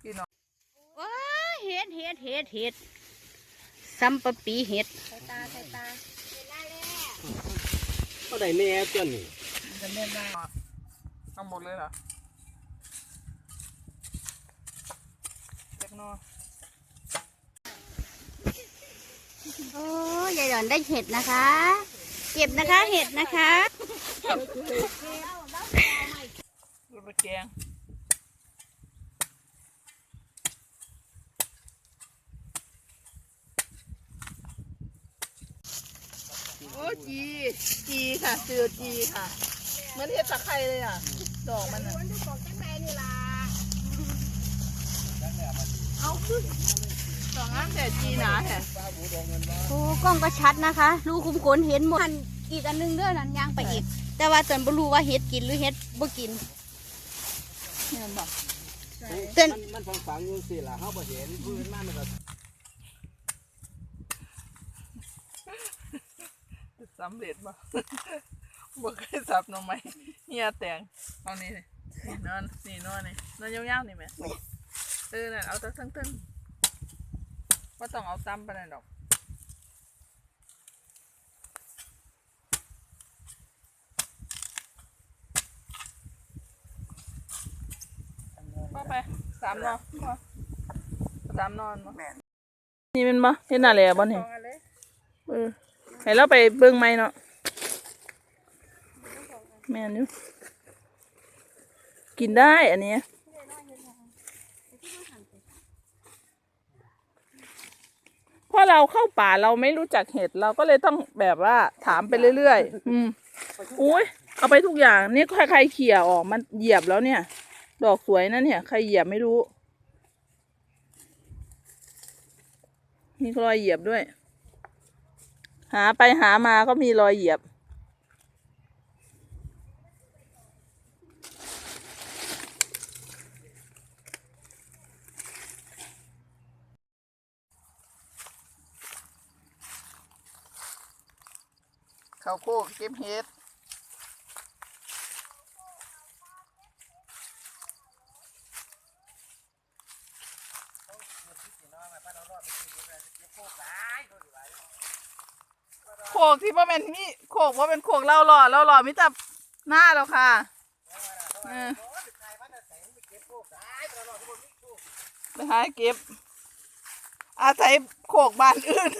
เห็ดเห็ดเห็ดเห็ดซัมปะปีเห็ดใส่ตาใส่ตาเขาได้แม่เจ้านี่จะแน่นหน้าเอาหมดเลยเหรอเล็กน้อยโอ้ยายดอนได้เห็ดนะคะ เก็บนะคะเห็ดนะคะรูปแกง โอ้จีจีค่ะเจอจีค่ะเหมือนเห็ดตะไคร้เลยอะ ดอกมันอะเอาขึ้นดอกงามแต่จีหนาแท้โอ้กล้องก็ชัดนะคะ รูคุมขนเห็นหมดอันอีกอันหนึงเด้อนั่นย่างไปอีก แต่ว่าตอนบ่รู้ว่าเห็ดกินหรือเห็ดบ่กินเนี่ยบอกเต้นมันมันฝังฝังๆอยู่สิล่ะเขาบ่เห็นพื้นมามันก็ สำเร็จบ่บ่เคยสับหน่อไม้เฮียแตงเอานี่นี่นี่นอนนี่นอนนี่นอนยาวๆนี่แหม่เออนั่นเอาแต่ทั้งๆว่าต้องเอาซ้ำไปนั่นดอกก็ไปสามนอนบ่สามนอนบ่นี่เป็นบ่เห็นอะไรบ่นี่เออ ให้เราไปเบิ่งไหมเนาะแม่นอยู่กินได้อันนี้เพราะเราเข้าป่าเราไม่รู้จักเห็ดเราก็เลยต้องแบบว่าถามไปเรื่อยๆ อืมอุ้ยเอาไปทุกอย่างนี่ใครใครเขี่ยออกมันเหยียบแล้วเนี่ย ดอกสวยนะเนี่ย ใครเหยียบไม่รู้ มีรอยเหยียบด้วย หาไปหามาก็มีรอยเหยียบ เขาโคกเก็บเห็ด กที่ว่าเป็นนี่โขกว่าเป็นโขกเล่าหล่อเล่าหล่อมิจับหน้าแล้วค่ะเออไปหาเก็บ อาศัยโขกบ้านอื่น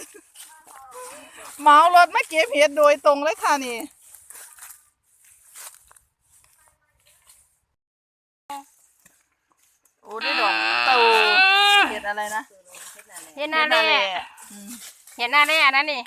เหมารถมาเก็บเห็ดโดยตรงเลยค่ะนี่โอ้ได้ดอกเต่าเห็ดอะไรนะ เห็นหน้าแร่อืมเห็นหน้าแร่นั่นนี่